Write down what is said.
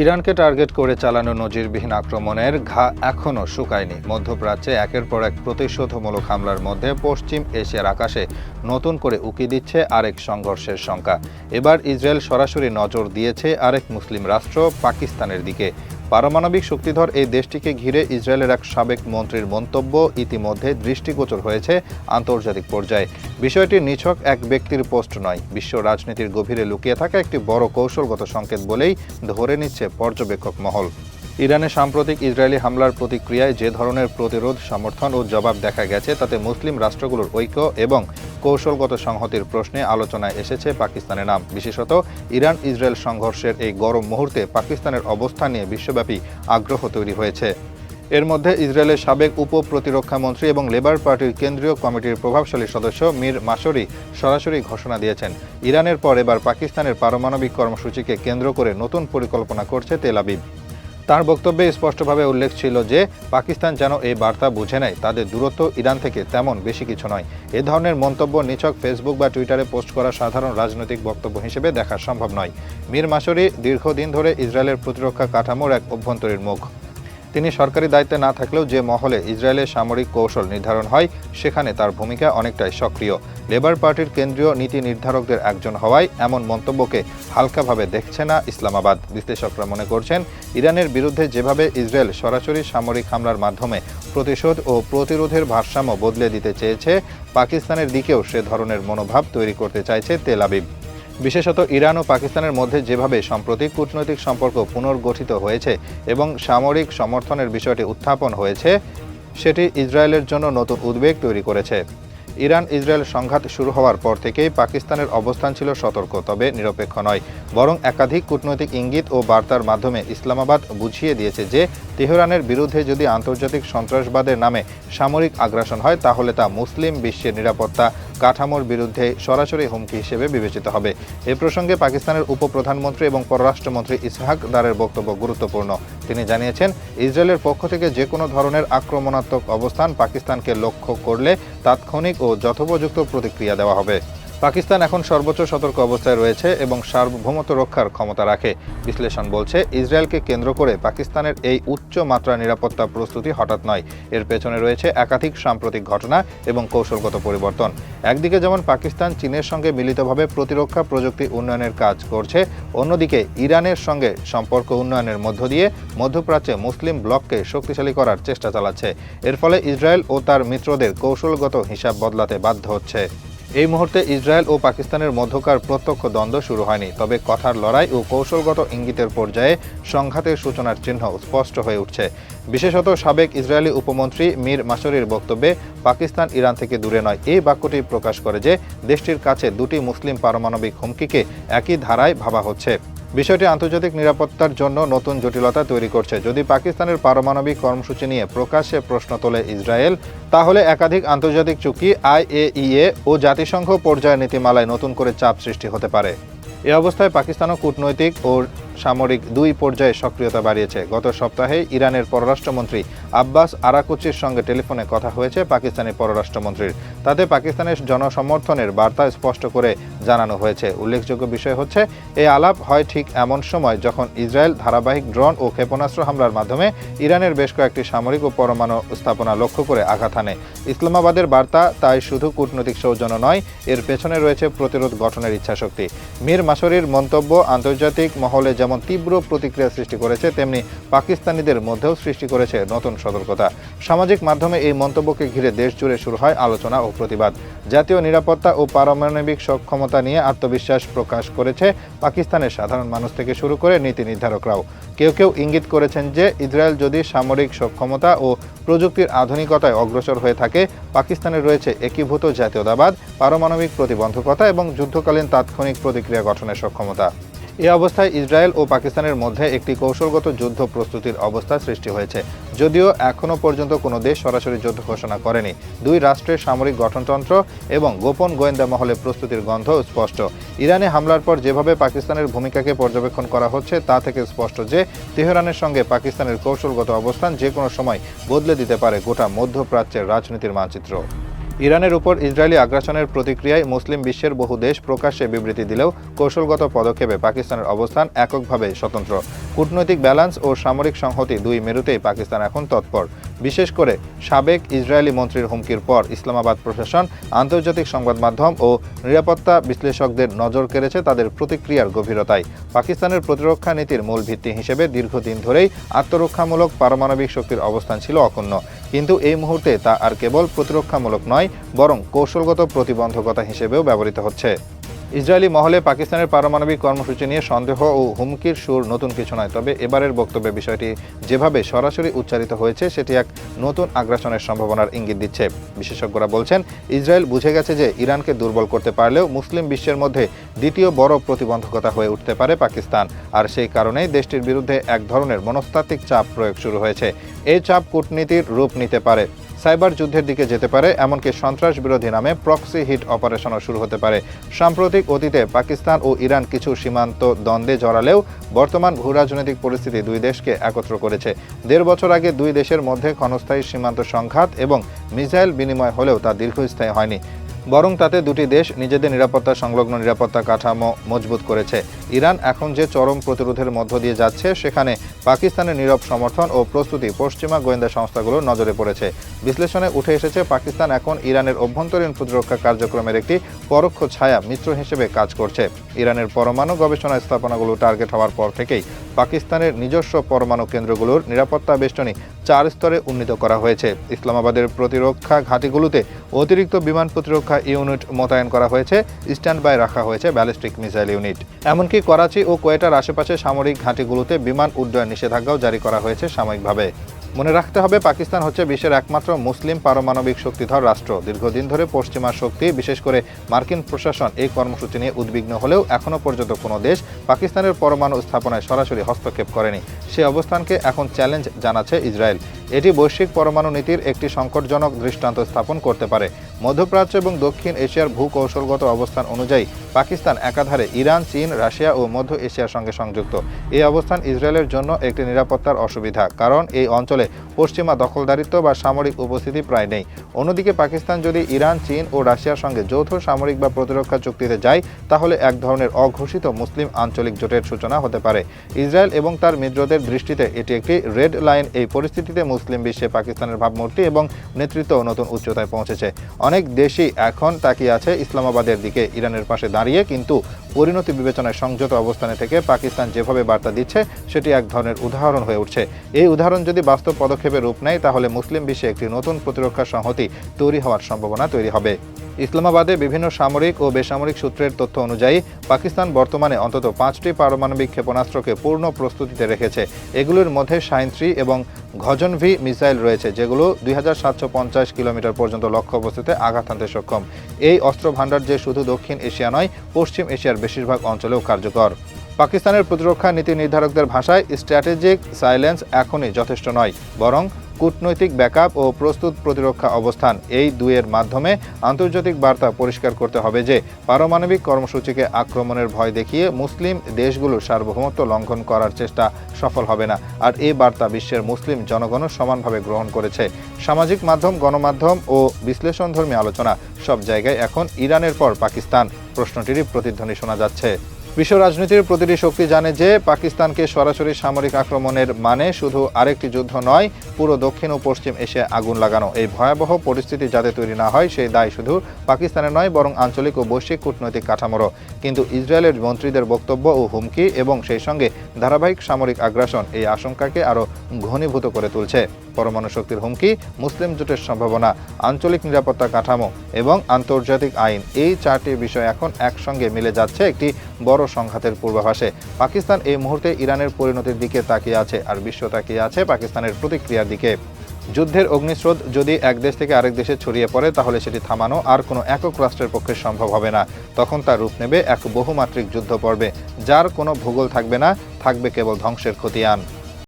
ইরানকে টার্গেট করে চালানো নজিরবিহীন আক্রমণের ঘা এখনও শুকায়নি। মধ্যপ্রাচ্যে একের পর এক প্রতিশোধমূলক হামলার মধ্যে পশ্চিম এশিয়ার আকাশে নতুন করে উকি দিচ্ছে আরেক সংঘর্ষের শঙ্কা এবার ইসরায়েল সরাসরি নজর দিয়েছে আরেক মুসলিম রাষ্ট্র পাকিস্তানের দিকে। পারমাণবিক শক্তিধর এই দেশটিকে ঘিরে ইসরায়েলের এক সাবেক মন্ত্রীর মন্তব্য ইতিমধ্যে দৃষ্টিগোচর হয়েছে আন্তর্জাতিক পর্যায়ে। বিষয়টি নিছক এক ব্যক্তির পোস্ট নয়। বিশ্ব রাজনীতির গভীরে লুকিয়ে থাকা একটি বড় কৌশলগত সংকেত বলেই ধরে নিচ্ছে পর্যবেক্ষক মহল। ইরানে সাম্প্রতিক ইসরায়েলি হামলার প্রতিক্রিয়ায় যে ধরনের প্রতিরোধ, সমর্থন ও জবাব দেখা গেছে, তাতে মুসলিম রাষ্ট্রগুলোর ঐক্য এবং কৌশলগত সংহতির প্রশ্নে আলোচনায় এসেছে পাকিস্তানের নাম। বিশেষত ইরান ইসরায়েল সংঘর্ষের এই গরম মুহূর্তে পাকিস্তানের অবস্থান নিয়ে বিশ্বব্যাপী আগ্রহ তৈরি হয়েছে। এর মধ্যে ইসরায়েলের সাবেক উপ প্রতিরক্ষা মন্ত্রী এবং লেবার পার্টির কেন্দ্রীয় কমিটির প্রভাবশালী সদস্য মীর মাসরি সরাসরি ঘোষণা দিয়েছেন। ইরানের পর এবার পাকিস্তানের পারমাণবিক কর্মসূচিকে কেন্দ্র করে নতুন পরিকল্পনা করছে তেল আবিব। তার বক্তব্যে স্পষ্টভাবে উল্লেখ ছিল যে, পাকিস্তান যেন এই বার্তা বুঝে নেয়, তাদের দূরত্ব ইরান থেকে তেমন বেশি কিছু নয়। এ ধরনের মন্তব্য নিছক ফেসবুক বা টুইটারে পোস্ট করা সাধারণ রাজনৈতিক বক্তব্য হিসেবে দেখা সম্ভব নয়। মীর মাসরি দীর্ঘদিন ধরে ইসরায়েলের প্রতিরক্ষা কাঠামোর এক অভ্যন্তরীণ মুখ। তিনি সরকারি দায়িত্বে না থাকলেও যে মহলে ইসরায়েলের সামরিক কৌশল নির্ধারণ হয়, সেখানে তার ভূমিকা অনেকটাই সক্রিয়। লেবার পার্টির কেন্দ্রীয় নীতি নির্ধারকদের একজন হওয়ায় এমন মন্তব্যকে হালকাভাবে দেখছে না ইসলামাবাদ। বিশ্লেষকরা মনে করছেন, ইরানের বিরুদ্ধে যেভাবে ইসরায়েল সরাসরি সামরিক হামলার মাধ্যমে প্রতিশোধ ও প্রতিরোধের ভারসাম্য বদলে দিতে চেয়েছে, পাকিস্তানের দিকেও সে ধরনের মনোভাব তৈরি করতে চাইছে তেল আবিব। বিশেষত ইরান ও পাকিস্তানের মধ্যে যেভাবে সম্প্রতি কূটনৈতিক সম্পর্ক পুনর্গঠিত হয়েছে এবং সামরিক সমর্থনের বিষয়টি উত্থাপন হয়েছে, সেটি ইসরায়েলের জন্য নতুন উদ্বেগ তৈরি করেছে। ইরান ইসরায়েল সংঘাত শুরু হওয়ার পর থেকেই পাকিস্তানের অবস্থান ছিল সতর্ক, তবে নিরপেক্ষ নয়, বরং একাধিক কূটনৈতিক ইঙ্গিত ও বার্তার মাধ্যমে ইসলামাবাদ বুঝিয়ে দিয়েছে যে, তেহরানের বিরুদ্ধে যদি আন্তর্জাতিক সন্ত্রাসবাদের নামে সামরিক আগ্রাসন হয়, তাহলে তা মুসলিম বিশ্বের নিরাপত্তা কাঠামোর বিরুদ্ধে সরাসরি হুমকি হিসেবে বিবেচিত হবে। এ প্রসঙ্গে পাকিস্তানের উপপ্রধানমন্ত্রী এবং পররাষ্ট্রমন্ত্রী ইসহাক দারের বক্তব্য গুরুত্বপূর্ণ। তিনি জানিয়েছেন, ইসরায়েলের পক্ষ থেকে যে কোনো ধরনের আক্রমণাত্মক অবস্থান পাকিস্তানকে লক্ষ্য করলে তাৎক্ষণিক ও যথোপযুক্ত প্রতিক্রিয়া দেওয়া হবে। পাকিস্তান এখন সর্বোচ্চ সতর্ক অবস্থায় রয়েছে এবং সার্বভৌমত্ব রক্ষার ক্ষমতা রাখে। বিশ্লেষণ বলছে, ইসরায়েলকে কেন্দ্র করে পাকিস্তানের এই উচ্চ মাত্রা নিরাপত্তা প্রস্তুতি হঠাৎ নয়। এর পেছনে রয়েছে একাধিক সাম্প্রতিক ঘটনা এবং কৌশলগত পরিবর্তন। একদিকে যেমন পাকিস্তান চীনের সঙ্গে মিলিতভাবে প্রতিরক্ষা প্রযুক্তি উন্নয়নের কাজ করছে, অন্যদিকে ইরানের সঙ্গে সম্পর্ক উন্নয়নের মধ্য দিয়ে মধ্যপ্রাচ্যে মুসলিম ব্লককে শক্তিশালী করার চেষ্টা চালাচ্ছে। এর ফলে ইসরায়েল ও তার মিত্রদের কৌশলগত হিসাব বদলাতে বাধ্য হচ্ছে। এই মুহূর্তে ইসরায়েল ও পাকিস্তানের মধ্যকার প্রত্যক্ষ দ্বন্দ্ব শুরু হয়নি, তবে কথার লড়াই ও কৌশলগত ইঙ্গিতের পর্যায়ে সংঘাতের সূচনার চিহ্ন স্পষ্ট হয়ে উঠছে। বিশেষত সাবেক ইসরায়েলি উপমন্ত্রী মীর মাসরির বক্তব্যে পাকিস্তান ইরান থেকে দূরে নয়। এই বাক্যটি প্রকাশ করে যে, দেশটির কাছে দুটি মুসলিম পারমাণবিক হুমকিকে একই ধারায় ভাবা হচ্ছে। বিষয়টি আন্তর্জাতিক নিরাপত্তার জন্য নতুন জটিলতা তৈরি করছে। যদি পাকিস্তানের পারমাণবিক কর্মসূচি নিয়ে প্রকাশ্যে প্রশ্ন তোলে ইসরায়েল, তাহলে একাধিক আন্তর্জাতিক চুক্তি, আইএইএ ও জাতিসংঘ পর্যায়ের নীতিমালায় নতুন করে চাপ সৃষ্টি হতে পারে। এ অবস্থায় পাকিস্তানও কূটনৈতিক ও সামরিক দুই পর্যায়ে সক্রিয়তা বাড়িয়েছে। গত সপ্তাহে ইরানের পররাষ্ট্রমন্ত্রী আব্বাস আরাকুচির সঙ্গে টেলিফোনে কথা হয়েছে পাকিস্তানি পররাষ্ট্রমন্ত্রীর। তাতে পাকিস্তানের জনসমর্থনের বার্তা স্পষ্ট করে জানানো হয়েছে। উল্লেখযোগ্য বিষয় হচ্ছে এই আলাপ হয় ঠিক এমন সময় যখন ইসরায়েল ধারাবাহিক ড্রোন ও ক্ষেপণাস্ত্র হামলার মাধ্যমে ইরানের বেশ কয়েকটি সামরিক ও পরমাণু স্থাপনা লক্ষ্য করে আঘাত হানে। ইসলামাবাদের বার্তা তাই শুধু কূটনৈতিক সৌজন্য নয়, এর পেছনে রয়েছে প্রতিরোধ গঠনের ইচ্ছাশক্তি। মীর মাসরির মন্তব্য আন্তর্জাতিক মহলে যেমন তীব্র প্রতিক্রিয়া সৃষ্টি করেছে, তেমনি পাকিস্তানিদের মধ্যেও সৃষ্টি করেছে নতুন সতর্কতা। সামাজিক মাধ্যমে এই মন্তব্যকে ঘিরে দেশ জুড়ে শুরু হয় আলোচনা ও প্রতিবাদ। জাতীয় নিরাপত্তা ও পারমাণবিক সক্ষমতা নিয়ে আত্মবিশ্বাস প্রকাশ করেছে পাকিস্তানের সাধারণ মানুষ থেকে শুরু করে নীতি নির্ধারকরাও। কেউ কেউ ইঙ্গিত করেছেন যে ইসরায়েল যদি সামরিক সক্ষমতা ও প্রযুক্তির আধুনিকতায় অগ্রসর হয়ে থাকে পাকিস্তানের রয়েছে একীভূত জাতীয়তাবাদ, পারমাণবিক প্রতিবন্ধকতা এবং যুদ্ধকালীন তাৎক্ষণিক প্রতিক্রিয়া গঠনের সক্ষমতা। এ অবস্থায় ইসরায়েল ও পাকিস্তানের মধ্যে একটি কৌশলগত যুদ্ধ প্রস্তুতির অবস্থা সৃষ্টি হয়েছে। যদিও এখনও পর্যন্ত কোনো দেশ সরাসরি যুদ্ধ ঘোষণা করেনি। দুই রাষ্ট্রের সামরিক গঠনতন্ত্র এবং গোপন গোয়েন্দা মহলে প্রস্তুতির গন্ধ স্পষ্ট। ইরানে হামলার পর যেভাবে পাকিস্তানের ভূমিকাকে পর্যবেক্ষণ করা হচ্ছে, তা থেকে স্পষ্ট যে তেহরানের সঙ্গে পাকিস্তানের কৌশলগত অবস্থান যে কোনো সময় বদলে দিতে পারে গোটা মধ্যপ্রাচ্যের রাজনীতির মানচিত্র। ইরানের উপর ইসরায়েলি আগ্রাসনের প্রতিক্রিয়ায় মুসলিম বিশ্বের বহু দেশ প্রকাশ্যে বিবৃতি দিলেও কৌশলগত পদক্ষেপে পাকিস্তানের অবস্থান এককভাবে স্বতন্ত্র। কূটনৈতিক ব্যালান্স ও সামরিক সংহতি দুই মেরুতেই পাকিস্তান এখন তৎপর। বিশেষ করে সাবেক ইসরায়েলি মন্ত্রীর হুমকির পর ইসলামাবাদ প্রশাসন, আন্তর্জাতিক সংবাদ মাধ্যম ও নিরাপত্তা বিশ্লেষকদের নজর কেড়েছে তাদের প্রতিক্রিয়ার গভীরতায়। পাকিস্তানের প্রতিরক্ষা নীতির মূল ভিত্তি হিসেবে দীর্ঘদিন ধরেই আত্মরক্ষামূলক পারমাণবিক শক্তির অবস্থান ছিল অক্ষুণ্ণ। কিন্তু এই মুহূর্তে তা আর কেবল প্রতিরক্ষামূলক নয়, বরং কৌশলগত প্রতিবন্ধকতা হিসেবেও ব্যবহৃত হচ্ছে। ইসরায়েলি মহলে পাকিস্তানের পারমাণবিক কর্মসূচি নিয়ে সন্দেহ ও হুমকির সুর নতুন কিছু নয়। তবে এবারের বক্তব্যে বিষয়টি যেভাবে সরাসরি উচ্চারিত হয়েছে, সেটি এক নতুন আগ্রাসনের সম্ভাবনার ইঙ্গিত দিচ্ছে। বিশেষজ্ঞরা বলছেন, ইসরায়েল বুঝে গেছে যে ইরানকে দুর্বল করতে পারলেও মুসলিম বিশ্বের মধ্যে দ্বিতীয় বড় প্রতিবন্ধকতা হয়ে উঠতে পারে পাকিস্তান। আর সেই কারণেই দেশটির বিরুদ্ধে এক ধরনের মনস্তাত্ত্বিক চাপ প্রয়োগ শুরু হয়েছে। এই চাপ কূটনীতির রূপ নিতে পারে। সাইবার যুদ্ধের দিকে যেতে পারে, এমনকি সন্ত্রাস বিরোধী নামে প্রক্সি হিট অপারেশনও শুরু হতে পারে। সাম্প্রতিক অতীতে পাকিস্তান ও ইরান কিছু সীমান্ত দ্বন্দ্বে জড়ালেও বর্তমান ভূ রাজনৈতিক পরিস্থিতি দুই দেশকে একত্র করেছে। দেড় বছর আগে দুই দেশের মধ্যে ক্ষণস্থায়ী সীমান্ত সংঘাত এবং মিসাইল বিনিময় হলেও তা দীর্ঘস্থায়ী হয়নি। বরং তাতে দুটি দেশ নিজেদের নিরাপত্তা সংলগ্ন নিরাপত্তা কাঠামো মজবুত করেছে। ইরান এখন যে চরম প্রতিরোধের মধ্য দিয়ে যাচ্ছে, সেখানে পাকিস্তানের নীরব সমর্থন ও প্রস্তুতি পশ্চিমা গোয়েন্দা সংস্থাগুলোর নজরে পড়েছে। বিশ্লেষণে উঠে এসেছে, পাকিস্তান এখন ইরানের অভ্যন্তরীণ প্রতিরক্ষা কার্যক্রমের একটি পরোক্ষ ছায়া মিত্র হিসেবে কাজ করছে। ইরানের পরমাণু গবেষণা স্থাপনাগুলো টার্গেট হওয়ার পর থেকেই পাকিস্তানের নিজস্ব পরমাণু কেন্দ্রগুলোর নিরাপত্তা বেষ্টনী চার স্তরে উন্নীত করা হয়েছে। ইসলামাবাদের প্রতিরক্ষা ঘাঁটিগুলোতে অতিরিক্ত বিমান প্রতিরক্ষা ইউনিট মোতায়েন করা হয়েছে স্ট্যান্ড বাই রাখা হয়েছে ব্যালিস্টিক মিসাইল ইউনিট। এমনকি করাচি ও কোয়েটার আশেপাশে সামরিক ঘাঁটিগুলোতে বিমান উড্ডয়ন নিষেধাজ্ঞাও জারি করা হয়েছে সাময়িকভাবে। মনে রাখতে হবে, পাকিস্তান হচ্ছে বিশ্বের একমাত্র মুসলিম পারমাণবিক শক্তিধর রাষ্ট্র। দীর্ঘদিন ধরে পশ্চিমা শক্তি, বিশেষ করে মার্কিন প্রশাসন, এই কর্মসূচি নিয়ে উদ্বিগ্ন হলেও এখনও পর্যন্ত কোনো দেশ পাকিস্তানের পরমাণু স্থাপনায় সরাসরি হস্তক্ষেপ করেনি। সে অবস্থানকে এখন চ্যালেঞ্জ জানাচ্ছে ইসরায়েল। এটি বৈশ্বিক পরমাণু নীতির একটি সংকটজনক দৃষ্টান্ত স্থাপন করতে পারে। মধ্যপ্রাচ্য এবং দক্ষিণ এশিয়ার ভূকৌশলগত অবস্থান অনুযায়ী পাকিস্তান একাধারে ইরান, চীন, রাশিয়া ও মধ্য এশিয়ার সঙ্গে সংযুক্ত। এই অবস্থান ইসরায়েলের জন্য একটি নিরাপত্তার অসুবিধা, কারণ এই অঞ্চলে পশ্চিমা দখলদারিত্ব বা সামরিক উপস্থিতি প্রায় নেই। অন্যদিকে পাকিস্তান যদি ইরান, চীন ও রাশিয়ার সঙ্গে যৌথ সামরিক বা প্রতিরক্ষা চুক্তিতে যায়, তাহলে এক ধরনের অঘোষিত মুসলিম আঞ্চলিক জোটের সূচনা হতে পারে। ইসরায়েল এবং তার মিত্রদের দৃষ্টিতে এটি একটি রেড লাইন। এই পরিস্থিতিতে মুসলিম বিশ্বে পাকিস্তানের ভাবমূর্তি এবং নেতৃত্ব নতুন উচ্চতায় পৌঁছেছে। অনেক দেশই এখন তাকিয়ে আছে ইসলামাবাদের দিকে। ইরানের পাশে দাঁড়িয়ে কিন্তু পরিণতি বিবেচনায় সংযত অবস্থানে থেকে পাকিস্তান যেভাবে বার্তা দিচ্ছে, সেটি এক ধরনের উদাহরণ হয়ে উঠছে। এই উদাহরণ যদি বাস্তব পদক্ষেপে রূপ নেয়, তাহলে মুসলিম বিশ্বে একটি নতুন প্রতিরক্ষা সংহতি তৈরি হওয়ার সম্ভাবনা তৈরি হবে। ইসলামাবাদে বিভিন্ন সামরিক ও বেসামরিক সূত্রের তথ্য অনুযায়ী পাকিস্তান বর্তমানে অন্তত পাঁচটি পারমাণবিক ক্ষেপণাস্ত্রকে পূর্ণ প্রস্তুতিতে রেখেছে। এগুলোর মধ্যে সাইন এবং ঘজন ভি মিসাইল রয়েছে, যেগুলো দুই হাজার সাতশো পঞ্চাশ কিলোমিটার পর্যন্ত লক্ষ্য অবস্থাতে আঘাত হানতে সক্ষম। এই অস্ত্র ভাণ্ডার যে শুধু দক্ষিণ এশিয়া নয়, পশ্চিম এশিয়ার বেশিরভাগ অঞ্চলেও কার্যকর। পাকিস্তানের প্রতিরক্ষা নীতি নির্ধারকদের ভাষায়, স্ট্র্যাটেজিক সাইলেন্স এখনই যথেষ্ট নয়, বরং কূটনৈতিক ব্যাকআপ ও প্রস্তুত প্রতিরক্ষা অবস্থান এই দুয়ের মাধ্যমে আন্তর্জাতিক বার্তা পরিষ্কার করতে হবে যে পারমাণবিক কর্মসূচিকে আক্রমণের ভয় দেখিয়ে মুসলিম দেশগুলোর সার্বভৌমত্ব লঙ্ঘন করার চেষ্টা সফল হবে না। আর এই বার্তা বিশ্বের মুসলিম জনগণও সমানভাবে গ্রহণ করেছে। সামাজিক মাধ্যম, গণমাধ্যম ও বিশ্লেষণধর্মী আলোচনা সব জায়গায় এখন ইরানের পর পাকিস্তান। প্রশ্নটিরই প্রতিধ্বনি শোনা যাচ্ছে। বিশ্ব রাজনীতির প্রতিটি শক্তি জানে যে পাকিস্তানকে সরাসরি সামরিক আক্রমণের মানে শুধু আরেকটি যুদ্ধ নয়, পুরো দক্ষিণ ও পশ্চিম এশিয়ায় আগুন লাগানো। এই ভয়াবহ পরিস্থিতি যাতে তৈরি না হয়, সেই দায় শুধু পাকিস্তানের নয়, বরং আঞ্চলিক ও বৈশ্বিক কূটনৈতিক কাঠামোরও। কিন্তু ইসরায়েলের মন্ত্রীদের বক্তব্য ও হুমকি এবং সেই সঙ্গে ধারাবাহিক সামরিক আগ্রাসন এই আশঙ্কাকে আরও ঘনীভূত করে তুলছে। পরমাণু শক্তির হুমকি, মুসলিম জোটের সম্ভাবনা, আঞ্চলিক নিরাপত্তা কাঠামো এবং আন্তর্জাতিক আইন এই চারটি বিষয় এখন একসঙ্গে মিলে যাচ্ছে একটি বড় সংঘাতের পূর্বাভাসে। পাকিস্তান এই মুহূর্তে ইরানের পরিণতির দিকে তাকিয়ে আছে আর বিশ্ব তাকিয়ে আছে পাকিস্তানের প্রতিক্রিয়ার দিকে। যুদ্ধের অগ্নিস্রোত যদি এক দেশ থেকে আরেক দেশে ছড়িয়ে পড়ে, তাহলে সেটি থামানো আর কোনো একক রাষ্ট্রের পক্ষে সম্ভব হবে না। তখন তার রূপ নেবে এক বহুমাত্রিক যুদ্ধ পর্বে, যার কোনো ভূগোল থাকবে না, থাকবে কেবল ধ্বংসের খতিয়ান।